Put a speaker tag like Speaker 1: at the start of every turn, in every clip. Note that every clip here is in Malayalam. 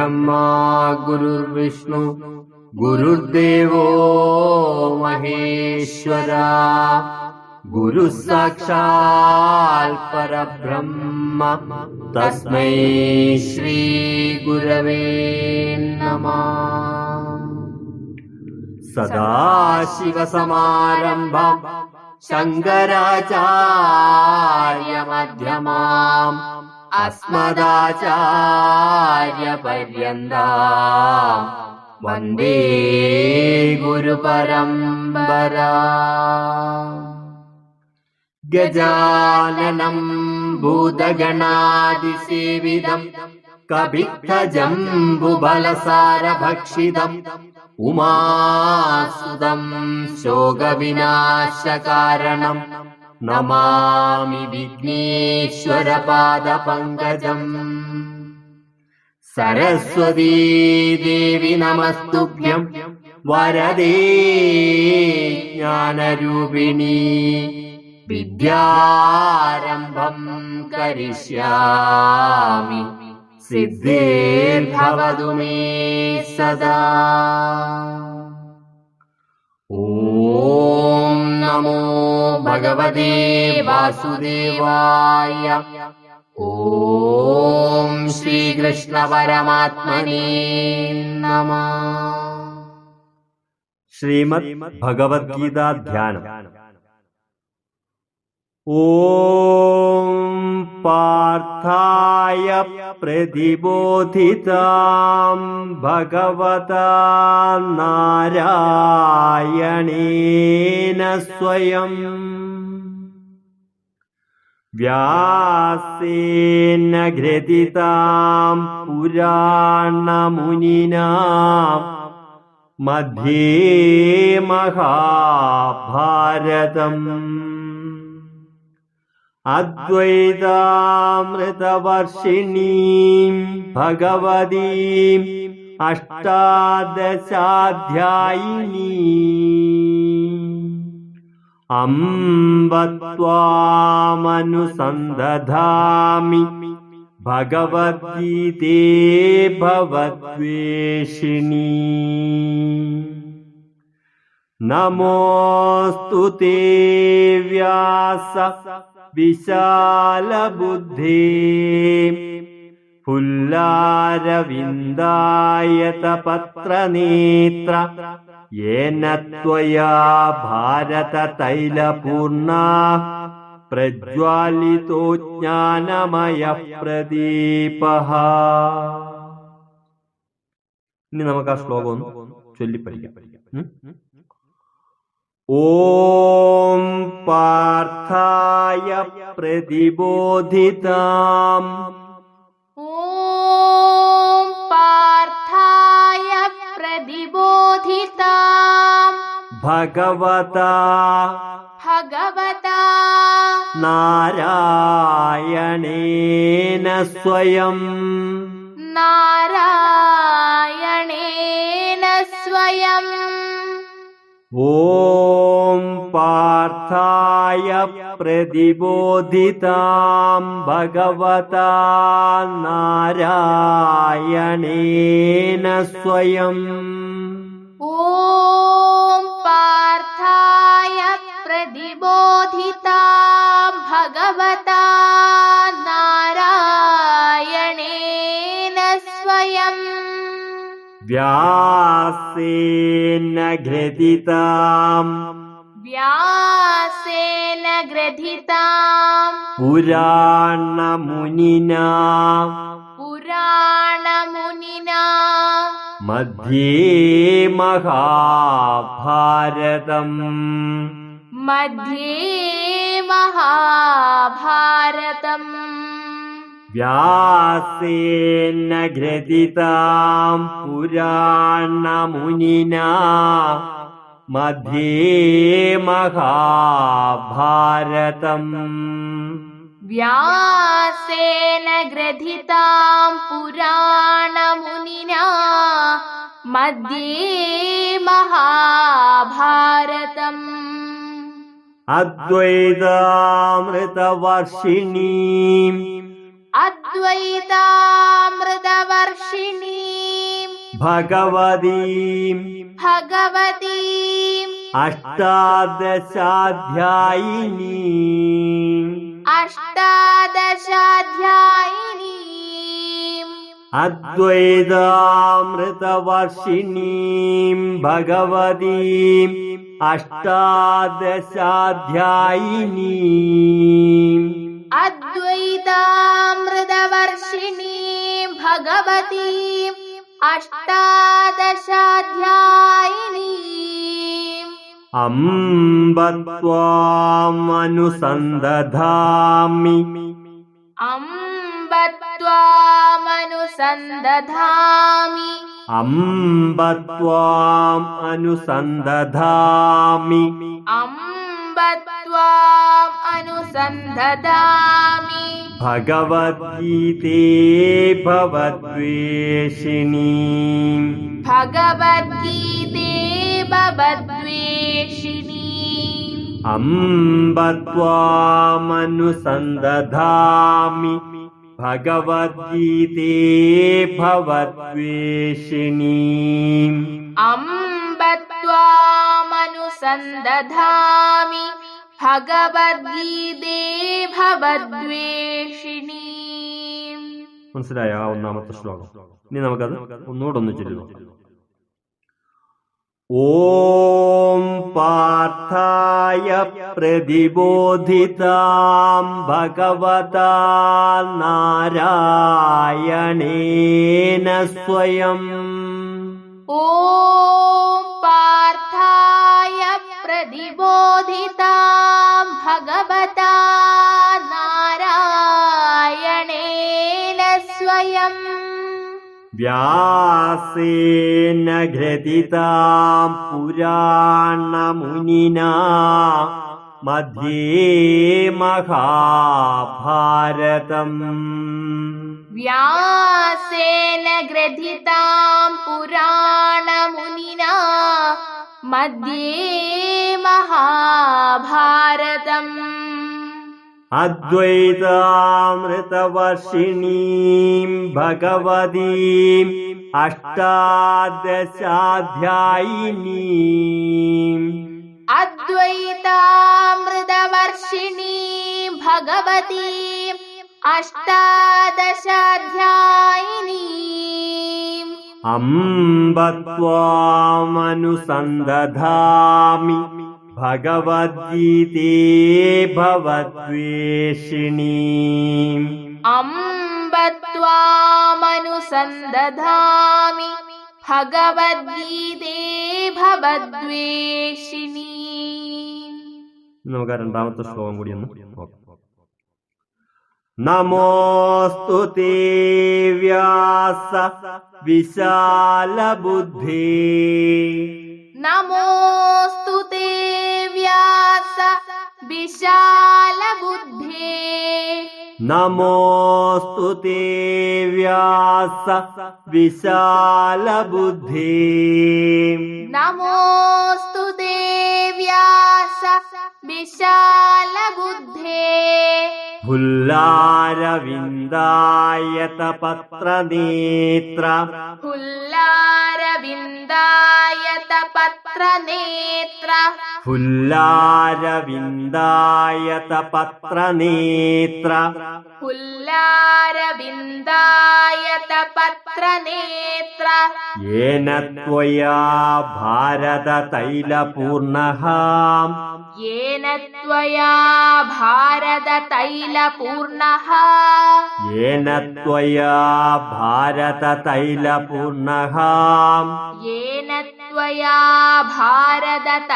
Speaker 1: गुरुर्ब्रह्मा गुरुर्विष्णु गुरुर्देवो महेश्वरा। गुरुः साक्षात् परब्रह्म तस्मै श्रीगुरवे नमः। सदाशिवसमारम्भम् शङ्कराचार्यमध्यमाम् अस्मदाचार्यपर्यन्ता वन्दे गुरुपरम्परा गजाननम् भूतगणादिसेविदम् कभित्थजम्बुबलसारभक्षितम् उमासुदम् शोकविनाशकारणम् नमामि विघ्नेश्वरपादपङ्कजम् सरस्वती देवि नमस्तुभ्यम् वरदे ज्ञानरूपिणी विद्यारम्भम् करिष्यामि सिद्धिर्भवतु मे सदा ॐ नमो भगवते वासुदेवाय। ॐ श्रीकृष्णपरमात्मने नमः।
Speaker 2: श्रीमद्भगवद्गीता ध्यान ओ पार्थाय प्रतिबोधितां भगवता नारायणेन स्वयम् व्यासेन घृतितां पुराणमुनिना मध्ये महाभारतम् अद्वैतामृतवर्षिणीम् भगवतीम् अष्टादशाध्यायिनी अम्ब त्वामनुसन्दधामि भगवद्गीते भवद्वेषिणी। नमोऽस्तु ते व्यास विशालबुद्धे फुल्लारविन्दायतपत्रनेत्र येन त्वया भारततैलपूर्णा പ്രജ്വാലിതോ ജ്ഞാനമയ പ്രദീപ ഇനി നമുക്ക് ആ ശ്ലോകം ഒന്ന് ചൊല്ലിപ്പഠിക്കാം ഉം? ॐ पार्थाय प्रतिबोधिताम्।
Speaker 3: ॐ पार्थाय प्रतिबोधिताम्।
Speaker 2: भगवता
Speaker 3: भगवता
Speaker 2: नारायणेन स्वयम्
Speaker 3: नारायणेन स्वयम्
Speaker 2: य प्रतिबोधिताम् भगवता नारायणेन स्वयम्
Speaker 3: ॐ पार्थाय प्रतिबोधिता भगवता नारायणेन स्वयम्
Speaker 2: व्यासेन घृतिताम्
Speaker 3: व्यासेन ग्रथिताम्
Speaker 2: പുരാണമുനിനാ
Speaker 3: पुराणमुनिना
Speaker 2: मध्ये महाभारतम्
Speaker 3: मध्ये महाभारतम्
Speaker 2: व्यासेन घृतिताम् पुराणमुनिना मध्ये महाभारतम्।
Speaker 3: व्यासेन पुराण पुराणमुनिना। मध्ये महाभारतम्।
Speaker 2: अद्वैतामृतवर्षिणीम्।
Speaker 3: अद्वैतामृतवर्षिणी
Speaker 2: ഭഗവതീം
Speaker 3: ഭഗവതീം
Speaker 2: അഷ്ടാദശാധ്യായിനി
Speaker 3: അഷ്ടാദശാധ്യായിനി
Speaker 2: അദ്വൈതാമൃതവർഷിണീം ഭഗവതീം അഷ്ടാദശാധ്യായിനീം
Speaker 3: അദ്വൈതാമൃതവർഷിണീം ഭഗവതീം അഷ്ടാദശാധ്യായിനീം.
Speaker 2: അമ്പത്വാമനുസന്ധധാമി.
Speaker 3: അംബത്വാമനുസന്ധധാമി
Speaker 2: അമ്പത്വാം അനുസന്ധധാമി
Speaker 3: അംബത്വാം भगवद्गीते
Speaker 2: भवद्वेषिणी। भगवद्गीते
Speaker 3: भवद्वेषिणी। अम्ब
Speaker 2: त्वामनुसन्दधामि भगवद्गीते भवद्वेषिणी।
Speaker 3: अम्ब त्वामनुसन्दधामि भगवद्गीते
Speaker 2: മനസ്സിലായ? ആ ഒന്നാമത്തെ ശ്ലോകം. ഇനി നമുക്കത് ഒന്നുകൂടെ ഒന്ന് ചൊല്ലുന്നു ഓം പാർത്ഥായ പ്രതിബോധിതാം ഭഗവതാ നാരായണേന സ്വയം.
Speaker 3: ഓം പാർത്ഥായ പ്രതിബോധിതാം ഭഗവതാ
Speaker 2: വ്യാസേന ഘൃതിതാം പുരാണമുനിനാ മഹാഭാരതം
Speaker 3: വ്യാസേന ഗ്രഥിതാം പുരാണമുനിനാ മധ്യേ
Speaker 2: अद्वैतामृतवर्षिणी भगवतीम् अष्टादशाध्यायिनीम्
Speaker 3: अद्वैतामृतवर्षिणी भगवतीम् अष्टादशाध्यायिनी
Speaker 2: अम्बत्वामनुसन्दधामि ഭഗവദ്ഗീതേ ഭവദ്വേഷിണീ
Speaker 3: അംബത്വാമനുസന്ധധാമി ഭഗവദ്ഗീതേ ഭവദ്വേഷിണീ
Speaker 2: നമുക്ക് രണ്ടാമത്തെ ശ്ലോകം കൂടി ഒന്ന് നമോസ്തു വ്യാസ വിശാലബുദ്ധി.
Speaker 3: नमोऽस्तु ते व्यास
Speaker 2: विशालबुद्धे। नमोऽस्तु ते व्यास
Speaker 3: विशालबुद्धे। नमोऽस्तु ते व्यास
Speaker 2: विशालबुद्धे। हुल्लारविन्दायतपत्रनेत्र
Speaker 3: हुल्लारविन्दाय പത്രനേത്ര
Speaker 2: ഫുല്ലാരവിന്ദായത പത്രനേത്ര
Speaker 3: ഫുല്ലാരവിന്ദായത പത്രനേത്ര
Speaker 2: येन त्वया भारततैलपूर्णः
Speaker 3: येन त्वया भारततैलपूर्णः
Speaker 2: येन त्वया भारततैलपूर्णः
Speaker 3: येन त्वया भारततैलपूर्णः।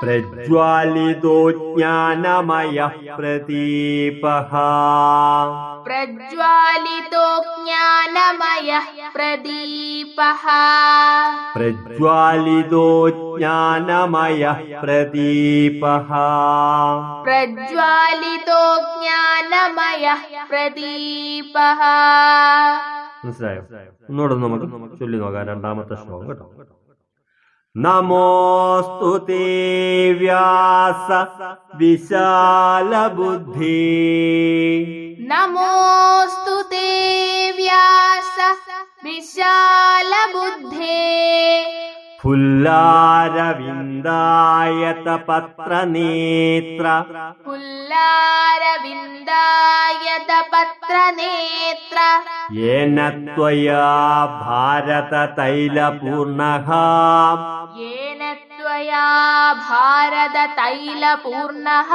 Speaker 2: प्रज्वालितो ज्ञानमयः प्रदीपः।
Speaker 3: प्रज्वालितो ज्ञानमयः प्रदीपः
Speaker 2: प्रज्वालितो ज्ञानमयः प्रदीपः
Speaker 3: प्रज्वालितो ज्ञानमयः प्रदीपः
Speaker 2: മനസ്സിലായോ? ഒന്നുകൂടെ നമുക്ക് ചൊല്ലി നോക്കാം. രണ്ടാമത്തെ ശ്ലോകം കേട്ടോ.
Speaker 4: നമോസ്തു വ്യാസ വിശാല
Speaker 3: ബുദ്ധി നമോസ്തു വ്യാസ വിശാല
Speaker 4: ബുദ്ധി പുല്ലാരവിന്ദായത പത്രനേത്ര
Speaker 3: പുല്ലാരവിന്ദായത
Speaker 4: പത്രനേത്ര യേന ത്വയാ
Speaker 3: ഭാരത തൈലപൂർണഃ യേന
Speaker 4: ത്വയാ ഭാരത തൈലപൂർണഃ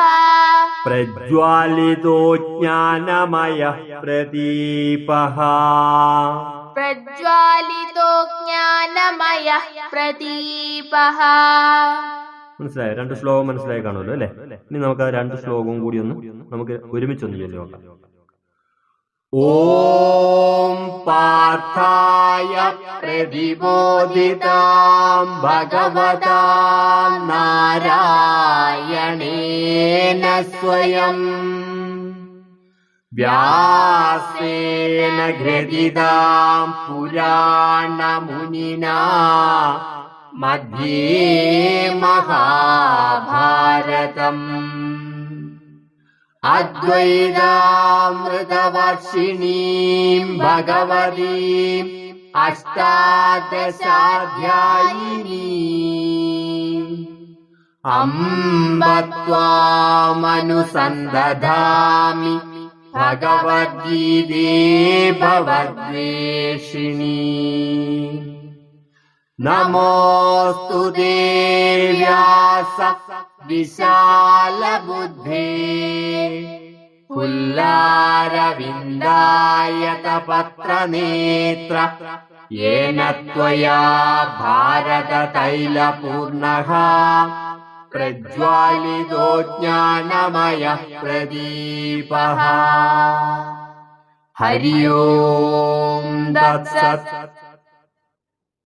Speaker 3: പ്രജ്വാലിതോ ജ്ഞാനമയ പ്രദീപഃ പ്രജ്വാലി ജ്ഞാനമയ പ്രദീപ
Speaker 4: മനസ്സിലായോ? രണ്ട് ശ്ലോകം മനസ്സിലായി കാണുമല്ലോ അല്ലെ? ഇനി നമുക്ക് ആ രണ്ട് ശ്ലോകവും കൂടി ഒന്ന് നമുക്ക് ഒരുമിച്ച് ഒന്ന് ചൊല്ലി നോക്കാം
Speaker 2: ഓം പാർത്ഥായ പ്രതിബോധിതാം ഭഗവതാ നാരായണേന സ്വയം. व्यासेन घृदितां पुराणमुनिना मध्ये महाभारतम् अद्वैतामृतवर्षिणीं भगवतीम् अष्टादशाध्यायिनी अम्ब त्वामनुसन्दधामि भगवद्गीते भवद्वेषिणी नमोऽस्तु देव्यास विशालबुद्धे पुल्लारविन्दायतपत्रनेत्र येन त्वया भारततैलपूर्णः प्रज्वालितो ज्ञानमयः प्रदीपः हरि ओम् दत्सत्